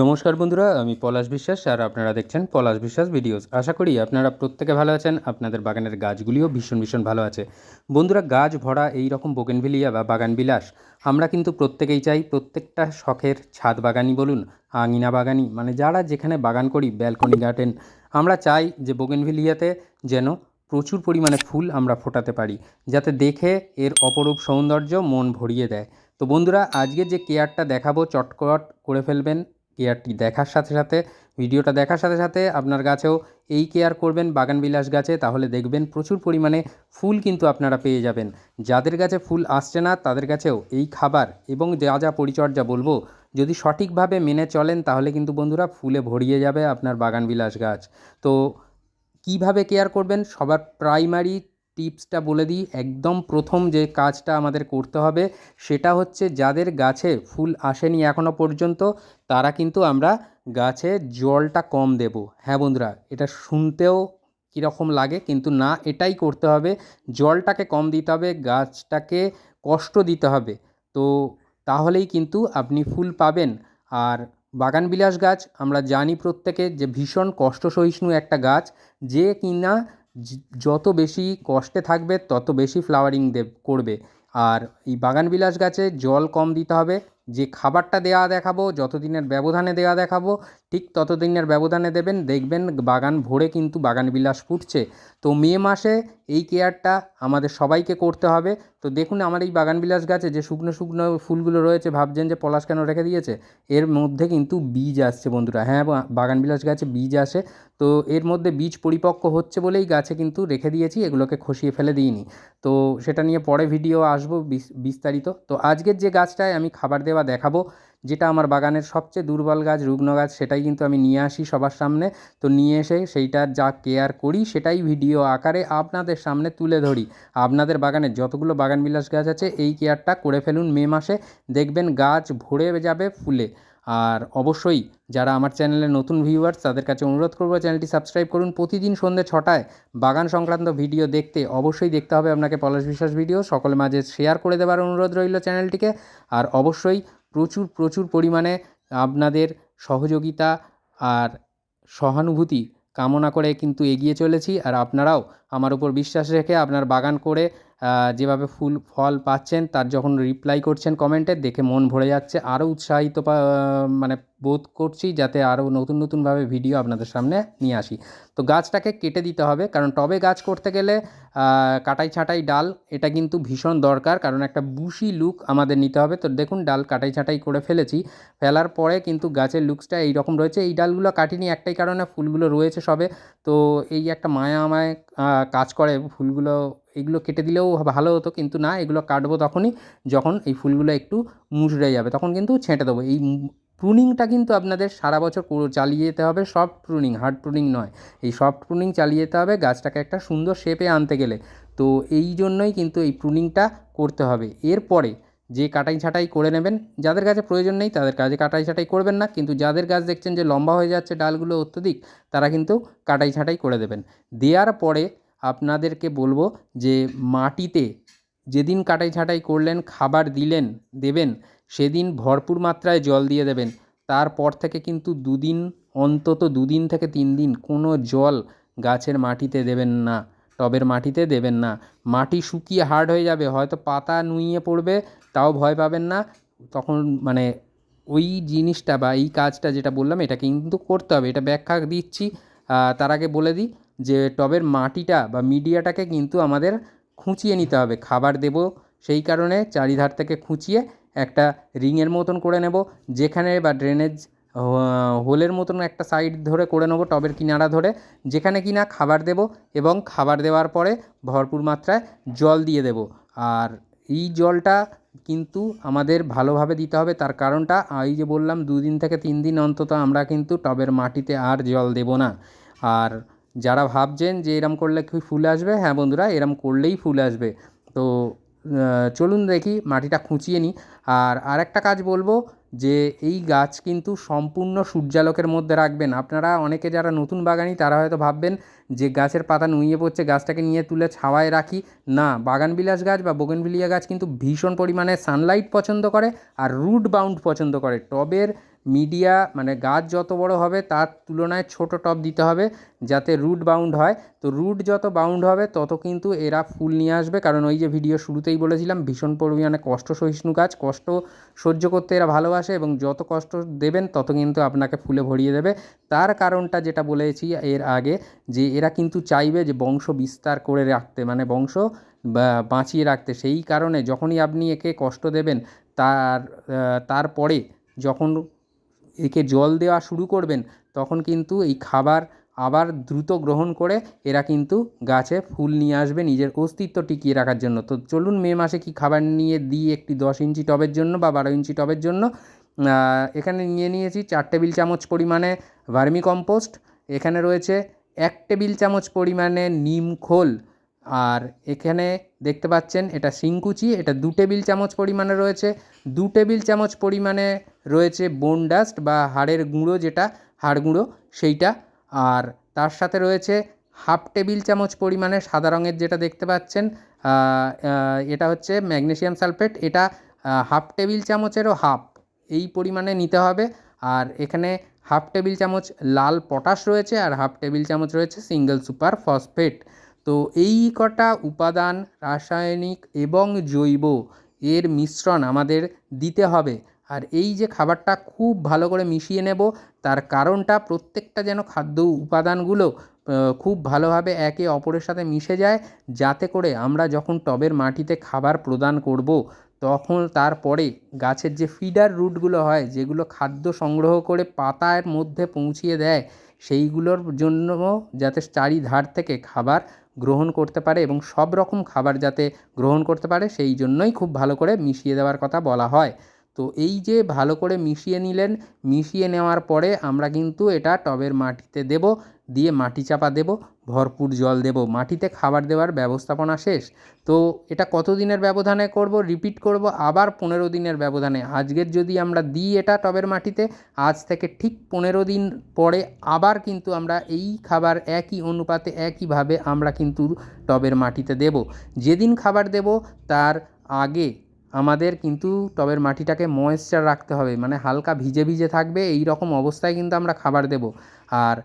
নমস্কার বন্ধুরা, আমি পলাশ বিশ্বাস আর আপনারা দেখছেন পলাশ বিশ্বাস ভিডিওস। আশা করি আপনারা প্রত্যেকে ভালো আছেন, আপনাদের বাগানের গাছগুলিও ভীষণ ভীষণ ভালো আছে। বন্ধুরা, গাছ ভরা এই রকম বোগেনভিলিয়া বা বাগান বিলাস আমরা কিন্তু প্রত্যেকেই চাই প্রত্যেকটা শখের ছাদ বাগানি বলুন, আঙিনা বাগানি মানে যারা যেখানে বাগান করি, ব্যালকনি গার্ডেন, আমরা চাই যে বোগেনভিলিয়াতে যেন প্রচুর পরিমাণে ফুল আমরা ফোটাতে পারি, যাতে দেখে এর অপরূপ সৌন্দর্য মন ভরিয়ে দেয়। তো বন্ধুরা, আজকে যে কেয়ারটা দেখাবো, চটকট করে ফেলবেন কেয়ারটি দেখার সাথে সাথে, ভিডিওটা দেখার সাথে সাথে আপনার গাছেও এই কেয়ার করবেন বাগানবিলাস গাছে, তাহলে দেখবেন প্রচুর পরিমাণে ফুল কিন্তু আপনারা পেয়ে যাবেন। যাদের গাছে ফুল আসছে না, তাদের কাছেও এই খাবার এবং যা যা পরিচর্যা বলব, যদি সঠিকভাবে মেনে চলেন, তাহলে কিন্তু বন্ধুরা ফুলে ভরিয়ে যাবে আপনার বাগানবিলাস গাছ। তো কীভাবে কেয়ার করবেন? সবার প্রাইমারি টিপসটা বলে দিই, একদম প্রথম যে কাজটা আমাদের করতে হবে সেটা হচ্ছে যাদের গাছে ফুল আসেনি এখনও পর্যন্ত, তারা কিন্তু আমরা গাছে জলটা কম দেব। হ্যাঁ বন্ধুরা, এটা শুনতেও কীরকম লাগে কিন্তু না, এটাই করতে হবে। জলটাকে কম দিতে হবে, গাছটাকে কষ্ট দিতে হবে। তো তাহলেই কিন্তু আপনি ফুল পাবেন। আর বাগানবিলাস গাছ, আমরা জানি প্রত্যেকে যে ভীষণ কষ্ট সহিষ্ণু একটা গাছ, যে কিনা যত বেশি কষ্টে থাকবে, তত বেশি ফ্লাওয়ারিং করবে। আর এই বাগানবিলাস গাছে জল কম দিতে হবে। যে খাবারটা দেওয়া দেখাবো যত দিনের ব্যবধানে দেওয়া দেখাবো, ঠিক তত দিনের ব্যবধানে দেবেন। দেখবেন বাগান ভরে কিন্তু বাগান বিলাস ফুটছে। তো মে মাসে এই কেয়ারটা আমাদের সবাইকে করতে হবে। তো দেখুন আমার এই বাগান বিলাস গাছে যে শুকনো শুকনো ফুলগুলো রয়েছে, ভাবছেন যে পলাশ কেন রেখে দিয়েছে? এর মধ্যে কিন্তু বীজ আসছে বন্ধুরা। হ্যাঁ বাগান বিলাস গাছে বীজ আসে। তো এর মধ্যে বীজ পরিপক্ক হচ্ছে বলেই গাছে কিন্তু রেখে দিয়েছি, এগুলোকে খসিয়ে ফেলে দিইনি। তো সেটা নিয়ে পরে ভিডিও আসব বিস্তারিত। তো আজকের যে গাছটায় আমি খাবার দেওয়া দেখাবো, যেটা আমার বাগানের সবচেয়ে দুর্বল গাছ, রুগ্ন গাছ, সেটাই কিন্তু আমি নিয়ে আসি সবার সামনে। তো নিয়ে এসে সেইটার যা কেয়ার করি, সেটাই ভিডিও আকারে আপনাদের সামনে তুলে ধরি। আপনাদের বাগানের যতগুলো বাগানবিলাস গাছ আছে, এই কেয়ারটা করে ফেলুন মে মাসে। দেখবেন গাছ ভরে যাবে ফুলে। আর অবশ্যই যারা আমার চ্যানেলে নতুন ভিউয়ার্স তাদের কাছে অনুরোধ করব চ্যানেলটি সাবস্ক্রাইব করুন। প্রতিদিন সন্ধ্যে ছটায় বাগান সংক্রান্ত ভিডিও দেখতে অবশ্যই দেখতে হবে আপনাকে পলাশ বিশ্বাস ভিডিও সকলের মাঝে শেয়ার করে দেওয়ার অনুরোধ রইল চ্যানেলটিকে। আর অবশ্যই প্রচুর প্রচুর পরিমাণে আপনাদের সহযোগিতা আর সহানুভূতি কামনা করে কিন্তু এগিয়ে চলেছি। আর আপনারাও আমার উপর বিশ্বাস রেখে আপনার বাগান করে যেভাবে ফুল, ফল পাচ্ছেন, তার যখন রিপ্লাই করছেন কমেন্টে দেখে মন ভরে যাচ্ছে। আরও উৎসাহিত মানে বোধ করছি যাতে আরও নতুন নতুনভাবে ভিডিও আপনাদের সামনে নিয়ে আসি। তো গাছটাকে কেটে দিতে হবে, কারণ টবে গাছ করতে গেলে কাটাই ছাঁটাই ডাল, এটা কিন্তু ভীষণ দরকার, কারণ একটা বুশি লুক আমাদের নিতে হবে। তো দেখুন, ডাল কাটাই ছাঁটাই করে ফেলেছি, ফেলার পরে কিন্তু গাছের লুকসটা এই রকম রয়েছে। এই ডালগুলো কাটিনি একটাই কারণে ফুলগুলো রয়েছে সবে। তো এই একটা মায়া আমায় কাজ করে, ফুলগুলো, এগুলো কেটে দিলেও ভালো হতো, কিন্তু না, এগুলো কাটবো তখনই যখন এই ফুলগুলো একটু মুচড়ে যাবে, তখন কিন্তু ছেঁটে দেবো। এই প্রুনিংটা কিন্তু আপনাদের সারা বছর চালিয়ে যেতে হবে সফট প্রুনিং, হার্ড প্রুনিং নয়। এই সফট প্রুনিং চালিয়ে যেতে হবে গাছটাকে একটা সুন্দর শেপে আনতে গেলে। তো এই জন্যই কিন্তু এই প্রুনিংটা করতে হবে। এরপরে যে কাটাই ছাঁটাই করে নেবেন, যাদের কাছে প্রয়োজন নেই তাদের কাজে কাটাই ছাঁটাই করবেন না, কিন্তু যাদের গাছ দেখছেন যে লম্বা হয়ে যাচ্ছে ডালগুলো অত্যধিক, তারা কিন্তু কাটাই ছাঁটাই করে দেবেন। দেওয়ার পরে আপনাদেরকে বলব যে মাটিতে যেদিন কাটাই ছাঁটাই করলেন, খাবার দিলেন, দেবেন, সেদিন ভরপুর মাত্রায় জল দিয়ে দেবেন। তারপর থেকে কিন্তু দুদিন, অন্তত দুদিন থেকে তিন দিন কোনো জল গাছের মাটিতে দেবেন না, টবের মাটিতে দেবেন না। মাটি শুকিয়ে হার্ড হয়ে যাবে, হয়তো পাতা নুইয়ে পড়বে, তাও ভয় পাবেন না। তখন মানে ওই জিনিসটা বা এই কাজটা যেটা বললাম, এটা কিন্তু করতে হবে। এটা ব্যাখ্যা দিচ্ছি তার আগে বলে দিই যে টবের মাটিটা বা মিডিয়াটাকে কিন্তু আমাদের খুঁচিয়ে নিতে হবে। খাবার দেবো, সেই কারণে চারিধার থেকে খুঁচিয়ে একটা রিংয়ের মতন করে নেব, যেখানে বা ড্রেনেজ হোলের মতন একটা সাইড ধরে করে নেব টবের কিনারা ধরে, যেখানে কিনা খাবার দেব এবং খাবার দেওয়ার পরে ভরপুর মাত্রায় জল দিয়ে দেব। আর এই জলটা কিন্তু আমাদের ভালোভাবে দিতে হবে, তার কারণটা এই যে বললাম, দুদিন থেকে তিন দিন অন্তত আমরা কিন্তু টবের মাটিতে আর জল দেব না। আর যারা ভাবছেন যে এরম করলে কি ফুল আসবে? হ্যাঁ বন্ধুরা, এরম করলেই ফুল আসবে। তো চলুন দেখি, মাটিটা খুঁচিয়ে নিই। আর আরেকটা কাজ বলব যে, এই গাছ কিন্তু সম্পূর্ণ সূর্যালোকের মধ্যে রাখবেন। আপনারা অনেকে যারা নতুন বাগানি, তারা হয়তো ভাববেন যে, গাছের পাতা নুইয়ে পড়ছে, গাছটাকে নিয়ে তুলে ছাওয়ায় রাখি। না, বাগানবিলাস গাছ বা বোগেনভিলিয়া গাছ কিন্তু ভীষণ পরিমাণে সানলাইট পছন্দ করে আর রুট বাউন্ড পছন্দ করে। টবের মিডিয়া মানে গাছ যত বড় হবে তার তুলনায় ছোট টব দিতে হবে যাতে রুট বাউন্ড হয়। তো রুট যত বাউন্ড হবে তত কিন্তু এরা ফুল নিয়ে আসবে। কারণ ওই যে ভিডিও শুরুতেই বলেছিলাম, ভীষণ পরিমাণে কষ্ট সহিষ্ণু গাছ। কষ্ট সহ্য করতে এরা ভালোবাসে এবং যত কষ্ট দেবেন তত কিন্তু আপনাকে ফুলে ভরিয়ে দেবে। তার কারণটা যেটা বলেছি এর আগে যে এরা কিন্তু চাইবে যে বংশ বিস্তার করে রাখতে মানে বংশ বাঁচিয়ে রাখতে। সেই কারণে যখনই আপনি একে কষ্ট দেবেন, তার তারপরে যখন একে জল দেওয়া শুরু করবেন, তখন কিন্তু এই খাবার আবার দ্রুত গ্রহণ করে এরা কিন্তু গাছে ফুল নিয়ে আসবে নিজের অস্তিত্ব টিকিয়ে রাখার জন্য। তো চলুন মে মাসে কি খাবার নিয়ে দিই একটি দশ ইঞ্চি টবের জন্য বা বারো ইঞ্চি টবের জন্য? এখানে নিয়ে নিয়েছি চার টেবিল চামচ পরিমাণে ভার্মি কম্পোস্ট, এখানে রয়েছে এক টেবিল চামচ পরিমাণে নিম খোল আর এখানে দেখতে পাচ্ছেন এটা শিংকুচি, এটা দু টেবিল চামচ পরিমাণে রয়েছে। দু টেবিল চামচ পরিমাণে রয়েছে বোন ডাস্ট বা হাড়ের গুঁড়ো যেটা, হাড় গুঁড়ো সেইটা। আর তার সাথে রয়েছে হাফ টেবিল চামচ পরিমাণে সাদা রঙের যেটা দেখতে পাচ্ছেন এটা হচ্ছে ম্যাগনেশিয়াম সালফেট। এটা হাফ টেবিল চামচেরও হাফ, এই পরিমাণে নিতে হবে। আর এখানে হাফ টেবিল চামচ লাল পটাশ রয়েছে আর হাফ টেবিল চামচ রয়েছে সিঙ্গেল সুপার ফসফেট। তো এই কটা উপাদান রাসায়নিক এবং জৈব এর মিশ্রণ আমাদের দিতে হবে। আর এই যে খাবারটা খুব ভালো করে মিশিয়ে নেব, তার কারণটা প্রত্যেকটা যেন খাদ্য উপাদানগুলো খুব ভালোভাবে একে অপরের সাথে মিশে যায়, যাতে করে আমরা যখন টবের মাটিতে খাবার প্রদান করব, তখন তারপরে গাছের যে ফিডার রুটগুলো হয়, যেগুলো খাদ্য সংগ্রহ করে পাতার মধ্যে পৌঁছিয়ে দেয় সেইগুলোর জন্য যাতে চারিধার থেকে খাবার গ্রহণ করতে পারে এবং সব রকম খাবার যাতে গ্রহণ করতে পারে, সেই জন্যই খুব ভালো করে মিশিয়ে দেওয়ার কথা বলা হয়। তো এই যে ভালো করে মিশিয়ে নিলেন, মিশিয়ে নেওয়ার পরে আমরা কিন্তু এটা টবের মাটিতে দেব। দিয়ে মাটি চাপা দেব, ভরপুর জল দেব। মাটিতে খাবার দেওয়ার ব্যবস্থাপনা শেষ। তো এটা কত দিনের ব্যবধানে করব? রিপিট করব আবার পনেরো দিনের ব্যবধানে। আজকের যদি আমরা দিই এটা টবের মাটিতে, আজ থেকে ঠিক পনেরো দিন পরে আবার কিন্তু আমরা এই খাবার একই অনুপাতে, একইভাবে আমরা কিন্তু টবের মাটিতে দেব। যেদিন খাবার দেব, তার আগে আমাদের কিন্তু টবের মাটিটাকে ময়েশ্চার রাখতে হবে। মানে হালকা ভিজে ভিজে থাকবে এই রকম অবস্থায় কিন্তু আমরা খাবার দেব। আর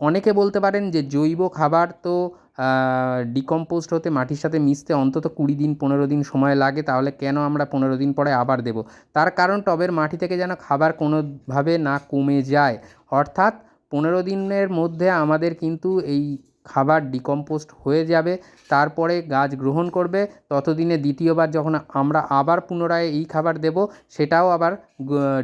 অনেকে বলতে পারেন যে জৈব খাবার তো ডিকম্পোস্ট হতে মাটির সাথে মিশতে অন্তত কুড়ি দিন, পনেরো দিন সময় লাগে, তাহলে কেন আমরা পনেরো দিন পরে আবার দেব? তার কারণ টবের মাটি থেকে যেন খাবার কোনোভাবে না কমে যায়। অর্থাৎ পনেরো দিনের মধ্যে আমাদের কিন্তু এই খাবার ডিকম্পোস্ট হয়ে যাবে, তারপরে গাছ গ্রহণ করবে, ততদিনে দ্বিতীয়বার যখন আমরা আবার পুনরায় এই খাবার দেব, সেটাও আবার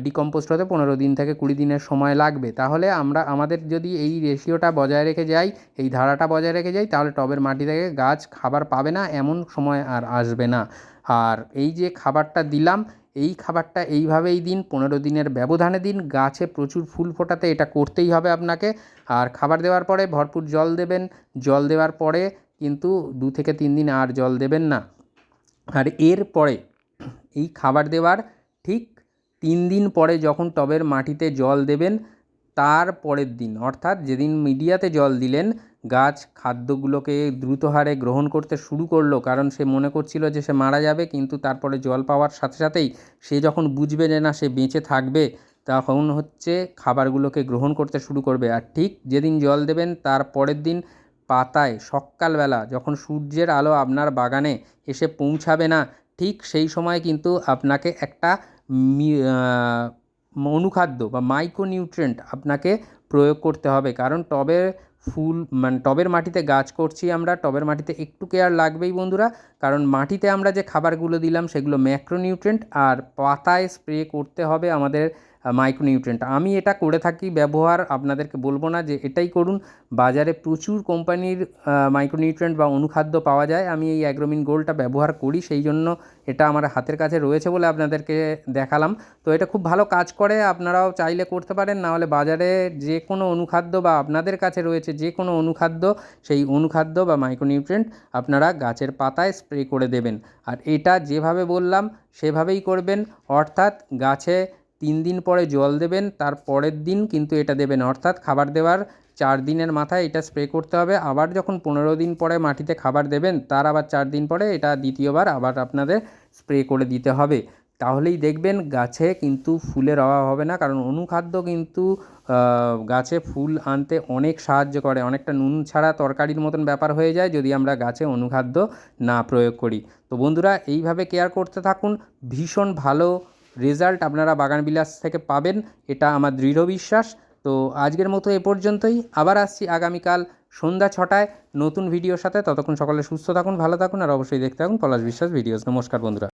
ডিকম্পোস্ট হতে পনেরো দিন থেকে কুড়ি দিনের সময় লাগবে। তাহলে আমরা, আমাদের যদি এই রেশিওটা বজায় রেখে যাই, এই ধারাটা বজায় রেখে যাই, তাহলে টবের মাটি থেকে গাছ খাবার পাবে না, এমন সময় আর আসবে না। আর এই যে খাবারটা দিলাম এই খাবারটা এইভাবেই দিন, পনেরো দিনের ব্যবধানে দিন, গাছে প্রচুর ফুল ফোটাতে এটা করতেই হবে আপনাকে। আর খাবার দেওয়ার পরে ভরপুর জল দেবেন। জল দেওয়ার পরে কিন্তু দু থেকে তিন দিন আর জল দেবেন না। আর এর পরে এই খাবার দেওয়ার ঠিক তিন দিন পরে যখন টবের মাটিতে জল দেবেন, তার পরের দিন, অর্থাৎ যেদিন মিডিয়াতে জল দিলেন গাছ খাদ্যগুলোকে দ্রুত হারে গ্রহণ করতে শুরু করল। কারণ সে মনে করছিল যে সে মারা যাবে, কিন্তু তারপরে জল পাওয়ার সাথে সাথেই সে যখন বুঝবে যে না, সে বেঁচে থাকবে, তখন হচ্ছে খাবারগুলোকে গ্রহণ করতে শুরু করবে। আর ঠিক যেদিন জল দেবেন, তার পরের দিন পাতায় সকালবেলা যখন সূর্যের আলো আপনার বাগানে এসে পৌঁছাবে না, ঠিক সেই সময় কিন্তু আপনাকে একটা অনুখাদ্য বা মাইক্রোনিউট্রেন্ট আপনাকে প্রয়োগ করতে হবে। কারণ টবে ফুল মানে টবের মাটিতে গাছ করছি আমরা, টবের মাটিতে একটু কেয়ার লাগবেই বন্ধুরা। কারণ মাটিতে আমরা যে খাবারগুলো দিলাম সেগুলো ম্যাক্রোনিউট্রেন্ট আর পাতায় স্প্রে করতে হবে আমাদের মাইক্রোনিউট্রেন্ট আমি এটা করে থাকি, ব্যবহার আপনাদেরকে বলব না যে এটাই করুন। বাজারে প্রচুর কোম্পানির মাইক্রোনিউট্রেন্ট বা অনুখাদ্য পাওয়া যায়। আমি এই অ্যাগ্রোমিন গোল্ডটা ব্যবহার করি, সেই জন্য এটা আমার হাতের কাছে রয়েছে বলে আপনাদেরকে দেখালাম। তো এটা খুব ভালো কাজ করে, আপনারাও চাইলে করতে পারেন। নাহলে বাজারে যে কোনো অনুখাদ্য বা আপনাদের কাছে রয়েছে যে কোনো অনুখাদ্য, সেই অনুখাদ্য বা মাইক্রোনিউট্রেন্ট আপনারা গাছের পাতায় স্প্রে করে দেবেন। আর এটা যেভাবে বললাম, সেভাবেই করবেন। অর্থাৎ গাছে তিন দিন পরে জল দেবেন, তার পরের দিন কিন্তু এটা দেবেন। অর্থাৎ খাবার দেওয়ার চার দিনের মাথায় এটা স্প্রে করতে হবে। আবার যখন পনেরো দিন পরে মাটিতে খাবার দেবেন, তার আবার চার দিন পরে এটা দ্বিতীয়বার আবার আপনাদের স্প্রে করে দিতে হবে। তাহলেই দেখবেন গাছে কিন্তু ফুলের অভাব হবে না, কারণ অনুখাদ্য কিন্তু গাছে ফুল আনতে অনেক সাহায্য করে। অনেকটা নুন ছাড়া তরকারির মতন ব্যাপার হয়ে যায় যদি আমরা গাছে অনুখাদ্য না প্রয়োগ করি। তো বন্ধুরা, এইভাবে কেয়ার করতে থাকুন। ভীষণ ভালো রেজাল্ট আপনারা বাগান বিলাস থেকে পাবেন, এটা আমার দৃঢ় বিশ্বাস। তো আজকের মতো এ পর্যন্তই, আবার আসছি আগামীকাল সন্ধ্যা ছটায় নতুন ভিডিওর সাথে। ততক্ষণ সকলে সুস্থ থাকুন, ভালো থাকুন, আর অবশ্যই দেখতে থাকুন পলাশ বিশ্বাস ভিডিওস। নমস্কার বন্ধুরা।